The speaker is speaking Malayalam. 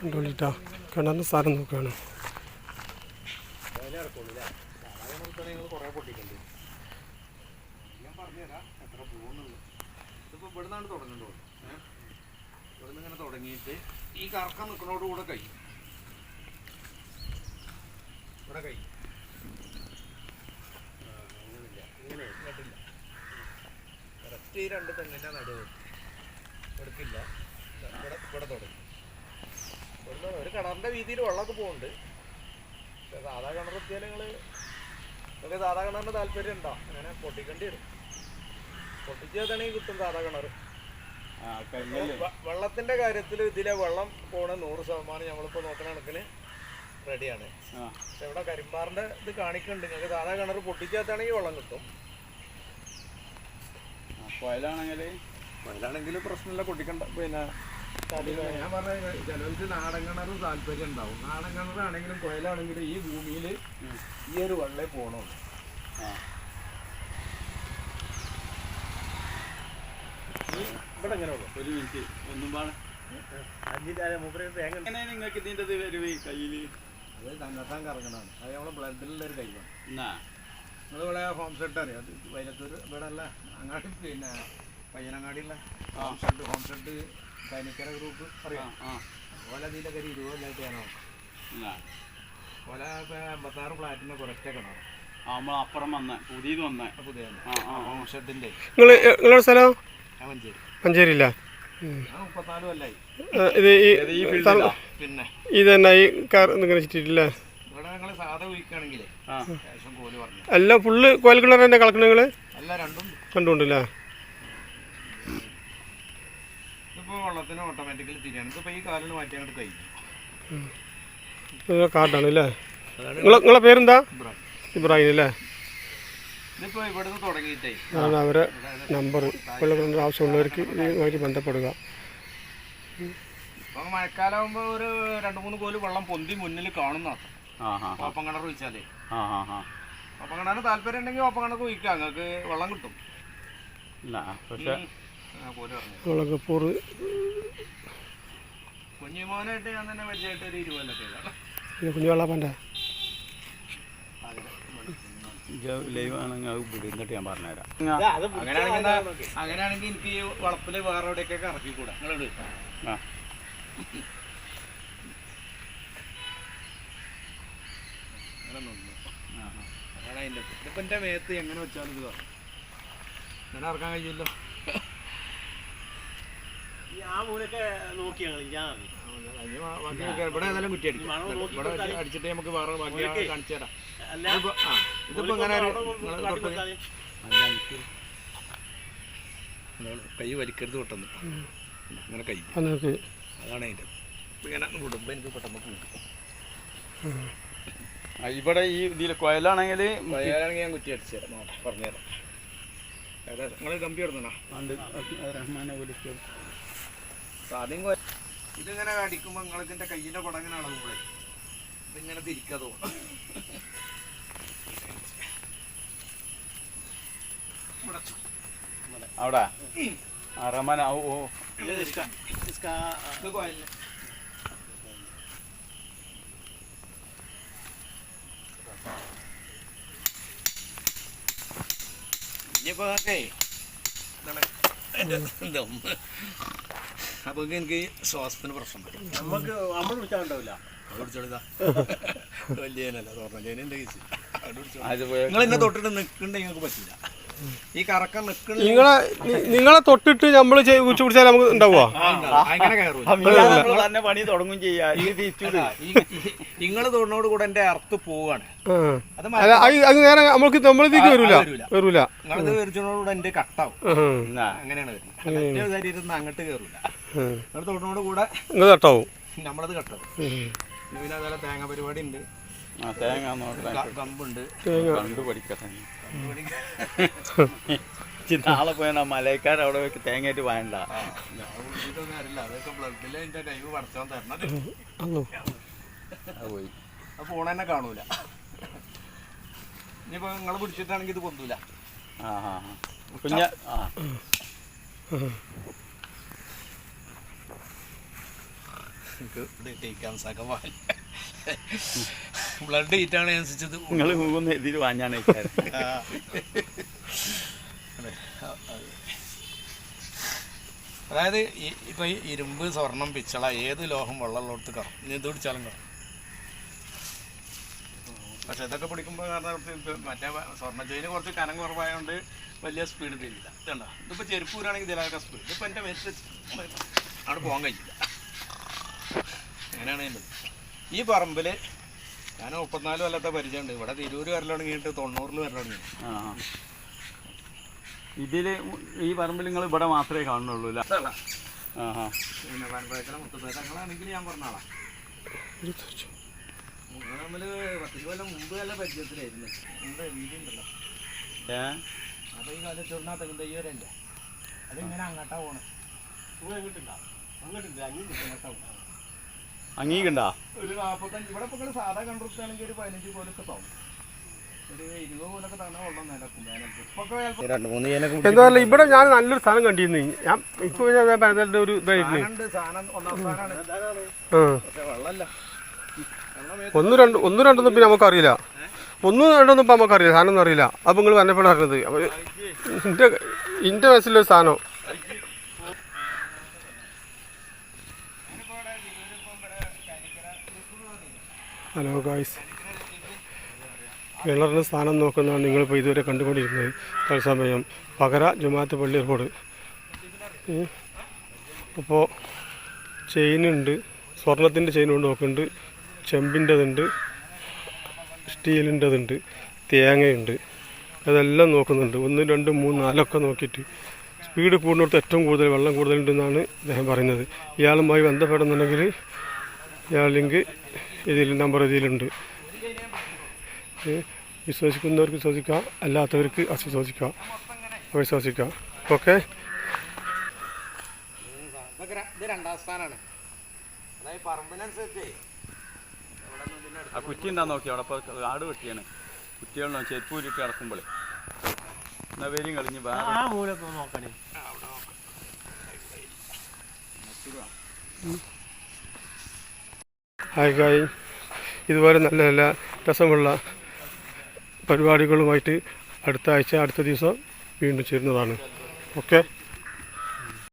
കണ്ടോളിട്ടാ കിണറിന് സ്ഥലം നോക്കുകയാണ്. തുടങ്ങിയിട്ട് ഈ കറക്കം നിൽക്കുന്നതോട് കൂടെ കഴിയും. ഇവിടെ കഴിയും രണ്ട് തെങ്ങിന്റെ നടുവ് എടുക്കില്ല. ഇവിടെ ഇവിടെ തുടങ്ങി. കിണറിന്റെ വീതിയിൽ വെള്ളമൊക്കെ പോകുന്നുണ്ട് പക്ഷേ സാധാ കിണർ എത്തിയാൽ നിങ്ങൾ നിങ്ങൾക്ക് സാധാ കിണറിന് താല്പര്യം ഉണ്ടോ? അങ്ങനെ പൊട്ടിക്കേണ്ടി വരും. പൊട്ടിച്ചതാണെങ്കിൽ കിട്ടും സാധാ കിണർ. വെള്ളത്തിന്റെ കാര്യത്തിൽ ഇതിലെ വെള്ളം പോണ നൂറ് ശതമാനം നമ്മളിപ്പോൾ നോക്കുന്ന കണക്കിന് റെഡിയാണ്. പക്ഷെ ഇവിടെ കരിമ്പാറിന്റെ ഇത് കാണിക്കുന്നുണ്ട്. നിങ്ങൾക്ക് സാധാ കിണർ പൊട്ടിച്ചാത്താണെങ്കിൽ വെള്ളം കിട്ടും. കൊയലാണെങ്കിൽ അതിലാണെങ്കിൽ പ്രശ്നമില്ല. പൊട്ടിക്കണ്ട. പിന്നെ ഞാൻ പറഞ്ഞ ചിലർക്ക് നാടൻ കിണർ താല്പര്യം ഉണ്ടാവും. നാടൻ കിണറാണെങ്കിലും കുഴലാണെങ്കിലും ഈ ഭൂമിയിൽ ഈ ഒരു വെള്ളേ പോകണുള്ളൂ ആ. ഇവിടെ എങ്ങനെ ഒരു മിനിറ്റ് ഒന്നും പാടെ എങ്ങനെ നിങ്ങൾക്ക് ഇതിന്റെ ഇത് വരവ് കയ്യിൽ അത് തന്നെത്താൻ കറങ്ങണതാണ്. അത് നമ്മളെ ബ്ലഡിലുള്ള ഒരു കൈവാണ് നിങ്ങളിവിടെ ഹോം സെറ്റ് അറിയാം അത് വൈലത്തൂർ ഇവിടെ അല്ല അങ്ങാടി പിന്നെ പയ്യനങ്ങാടിയുള്ള home set home set Kainikkara group അറിയാം. ആ ഓല ഇതിലൊക്കെ ഒരു ഇരുപത് കൊല്ലമായിട്ട് ഓല ഇപ്പം എൺപത്താറ് ഫ്ലാറ്റിന് കുറച്ചൊക്കെ കാണാം ആ നമ്മൾ അപ്പുറം വന്ന പുതിയത് വന്ന. പുതിയ നിങ്ങളുടെ സ്ഥലം? മഞ്ചേരി. മുപ്പത്തിനാല് കൊല്ലായി. ഇത് ഈ പിന്നെ ഇത്. തന്നെ ഈ കാർ ഇങ്ങനെ ചുറ്റിട്ടില്ലേ എല്ലാം ഫുള്ള് കോയൽ കിണർ തന്നെ കളക്കണ അല്ല രണ്ടും. കണ്ടുകൊണ്ടല്ലേ ഇതിപ്പോൾ വെള്ളത്തിന് ഓട്ടോമാറ്റിക്കലി തിരിയാണ്. ഇതിപ്പോൾ ഈ കാലിന് മാറ്റി അങ്ങോട്ട് കഴിഞ്ഞു കാട്ടാണ് അല്ലേ നിങ്ങളെ നിങ്ങളെ പേരെന്താ? ഇബ്രാഹിം. അല്ലേ? ഇതിപ്പോൾ ഇവിടുന്ന് തുടങ്ങിയിട്ടേ. അതാണ് അവരെ നമ്പർ കൊല്ലം ആവശ്യമുള്ളവർക്ക് ഇതുമായിട്ട് ബന്ധപ്പെടുക. ഇപ്പം മഴക്കാലാകുമ്പോൾ ഒരു രണ്ട് മൂന്ന് കോൽ വെള്ളം പൊന്തി മുന്നിൽ കാണുന്ന ഓപ്പൺ കിണർ ഒഴിച്ചാലേ ആ കിണറിന് താല്പര്യം ഉണ്ടെങ്കിൽ ഓപ്പൺ കിണർ ഒഴിക്കാം നിങ്ങൾക്ക് വെള്ളം കിട്ടും. പക്ഷെ കുഞ്ഞിമോനായിട്ട് ഞാൻ തന്നെ പരിചയമായിട്ട് ഒരു ഇരുപതൊക്കെ കുഞ്ഞുവെള്ളാപ്പന്റെ. ലൈവ് ആണെങ്കിൽ അത് വിടും. എന്നിട്ട് ഞാൻ പറഞ്ഞുതരാം. അങ്ങനെയാണെങ്കിൽ എന്താ- അങ്ങനെയാണെങ്കിൽ എനിക്ക് ഈ വളപ്പിൽ വേറെ എവിടെയൊക്കെ ഇറക്കിക്കൂടാ. നിങ്ങളോട് ആ. അങ്ങനെ നിന്നു. അതാണ് അതിന്റെ ഇതിപ്പോൾ എന്റെ മേത്ത് എങ്ങനെ വെച്ചാലും ഇത് ഇറക്കാൻ കഴിയില്ല. ഇവിടെ അടിച്ചിട്ട് നമുക്ക് കൈ വലിക്കരുത് പെട്ടെന്ന് ഇങ്ങനെ കൈ അതാണ് അതിന്റെ ഇങ്ങനെ വിടുമ്പോൾ എനിക്ക് പെട്ടെന്ന് ഇവിടെ ഈ ഇതിൽ കൊയലാണെങ്കിൽ വയ്യാണെങ്കിൽ ഞാൻ കുറ്റി അടിച്ചു പറഞ്ഞുതരാം നിങ്ങൾ കമ്പി ഇടുന്നോ റഹ്മാനെ വിളിക്കും ആദ്യം ഇതിങ്ങനെ അടിക്കുമ്പോൾ നിങ്ങൾക്ക് എന്റെ കയ്യിന്റെ കുടങ്ങനെ അളവുമ്പോഴേ ഇതിങ്ങനെ തിരിക്കാതെ തോന്നും അവിടെ. ആ റഹ്മാൻ ഓ ഓ. ഇത് കോയലിന് ഇനിയിപ്പോ അപ്പൊ എനിക്ക് ശ്വാസത്തിന് പ്രശ്നം നമുക്ക് നമ്മൾ വിളിച്ചാണ്ടാവില്ല തൊട്ടിട്ട് നിൽക്കണ്ടെങ്കിൽ നിങ്ങൾക്ക് പറ്റില്ല ഈ കറക്കം നിൽക്കണ നിങ്ങളെ നിങ്ങളെ തൊട്ടിട്ട് നമ്മൾ ഉച്ച പിടിച്ചാൽ നമുക്ക് ഉണ്ടാവുക അങ്ങനെ പണി തുടങ്ങും ചെയ്യാ. നിങ്ങൾ തൊടിനോട് കൂടെ എന്റെ അർത്ഥ പോവാണ്. അത് നേരെ നമ്മൾക്ക് നമ്മളിതേക്ക് വരൂല. വരൂല. നിങ്ങളത് വരിച്ചോട് എന്റെ കട്ടാവും. അങ്ങനെയാണ് വരുന്നത്. അങ്ങോട്ട് കയറൂല. ആ. നിങ്ങൾ കൂടെ തട്ടാവും നമ്മളത് കട്ടാവും പിന്നെ അതേപോലെ തേങ്ങ പരിപാടി ഉണ്ട്. കമ്പുണ്ട്. നാളെ പോയാ മലയക്കാർ അവിടെ വെക്ക് തേങ്ങയായിട്ട് വേണ്ട ഫോൺ തന്നെ കാണൂല. ഇനിയിപ്പോ നിങ്ങൾ പിടിച്ചിട്ടാണെങ്കിൽ ഇത് പൊന്തൂല. ആ ആ ആ. ബ്ലഡ് ഹീറ്റാണ് അനുസരിച്ചത് നിങ്ങൾ മൂന്ന് എഴുതി വാഞ്ഞാണ് അതായത് ഇപ്പൊ ഈ ഇരുമ്പ് സ്വർണം പിച്ചള ഏത് ലോഹം വെള്ളമുള്ളടത്ത് കറും ഇനി ഇത് പിടിച്ചാലും കറും പക്ഷെ ഇതൊക്കെ പിടിക്കുമ്പോൾ കാരണം ഇപ്പൊ മറ്റേ സ്വർണ ചെയിന് കുറച്ച് കനം കുറവായതുകൊണ്ട് വലിയ സ്പീഡ് തരില്ല ഇതുണ്ടോ? ഇതിപ്പോൾ ചെരുപ്പൂരാണെങ്കിൽ ഇതിലൊക്കെ സ്പീഡ് ഇതിപ്പോൾ എന്റെ മെസ്സേജ് അവിടെ പോകാൻ കഴിയില്ല. അങ്ങനെയാണ് എന്റെ ഈ പറമ്പിൽ ഞാൻ മുപ്പത്തിനാല് കൊല്ലത്തെ പരിചയമുണ്ട്. ഇവിടെ തിരൂര് വരൽ തുടങ്ങിയിട്ട് തൊണ്ണൂറിൽ വരൽ തുടങ്ങി ഇതിൽ ഈ പറമ്പിൽ നിങ്ങൾ ഇവിടെ മാത്രമേ കാണുന്നുള്ളൂ അല്ലേ? പിന്നെ പരമ്പരക്കല ഞാൻ പറഞ്ഞാളാ തമ്മിൽ പത്ത് കൊല്ലം മുമ്പ് നല്ല പരിചയത്തിലായിരുന്നു. മുമ്പ് വീടുണ്ടല്ലോ. അപ്പോൾ ഈ കാലത്ത് ചുരുണ തെങ്ങ് തയ്യവരല്ലേ അതിങ്ങനെ അങ്ങോട്ടാ പോണേ. അങ്ങോട്ടില്ല. അങ്ങോട്ടില്ല. അങ്ങോട്ടാ അങ്ങീകണ്ടാ ഒരു നാൽപ്പത്തഞ്ച് ഇവിടെ ഇപ്പോൾ സാധാ കണ്ടുപിടിച്ചാണെങ്കിൽ ഒരു പതിനഞ്ച് പോലൊക്കെ താവും എന്താ പറയുക ഇവിടെ ഞാൻ നല്ലൊരു സ്ഥലം കണ്ടിരുന്നു. ഞാൻ അതിന്റെ ഒരു ഇതായിരുന്നു ഒന്നാം രണ്ട് ഒന്ന് രണ്ടൊന്നും പിന്നെ നമുക്കറിയില്ല. ഒന്ന് രണ്ടൊന്നും ഇപ്പം നമുക്കറിയില്ല. സാധനം ഒന്നും അറിയില്ല. അപ്പം നിങ്ങൾ വന്നപ്പോഴാണ് അറിഞ്ഞത് അപ്പോൾ എന്റെ എന്റെ മനസ്സിലൊരു സാധനം. ഹലോ ഗായ്സ് കിണറിന് സ്ഥാനം നോക്കുന്നതാണ് നിങ്ങളിപ്പോൾ ഇതുവരെ കണ്ടുകൊണ്ടിരുന്നത് തത്സമയം പകര ജുമാത്ത് പള്ളി റോഡ് അപ്പോൾ ചെയിനുണ്ട്. സ്വർണത്തിന്റെ ചെയിൻ കൊണ്ട് നോക്കുന്നുണ്ട്. ചെമ്പിന്റെതുണ്ട്. സ്റ്റീലിന്റെതുണ്ട്. തേങ്ങയുണ്ട്. അതെല്ലാം നോക്കുന്നുണ്ട്. ഒന്ന് രണ്ട് മൂന്ന് നാലൊക്കെ നോക്കിയിട്ട്. സ്പീഡ് കൂടുന്നിടത്ത് ഏറ്റവും കൂടുതൽ വെള്ളം കൂടുതലുണ്ടെന്നാണ് അദ്ദേഹം പറയുന്നത്. ഇയാളുമായി ബന്ധപ്പെടുന്നുണ്ടെങ്കിൽ ഇയാൾ ലിങ്ക് ഇതിൽ നമ്പർ ഇതിലുണ്ട്. വിശ്വസിക്കുന്നവർക്ക് വിശ്വസിക്കാം അല്ലാത്തവർക്ക് അവിശ്വസിക്കാം. വിശ്വസിക്കാം ഓക്കെ? ഇത് രണ്ടാം സ്ഥാനമാണ് അതായത് പറമ്പിനനുസരിച്ച് ആ കുറ്റി എന്താ നോക്കി അവിടെ ഇപ്പോൾ ആട് വെട്ടിയാണ്. കുറ്റികളിലോ ചെരുപ്പ് ഊരിട്ട് കിടക്കുമ്പോൾ എന്നാ വരും കളിഞ്ഞ് വേറെ നോക്കണേ. ഹായ് ഗായ്. ഇതുപോലെ നല്ല നല്ല രസമുള്ള പരിപാടികളുമായിട്ട് അടുത്ത ആഴ്ച അടുത്ത ദിവസം വീണ്ടും ചേരുന്നതാണ്. ഓക്കെ?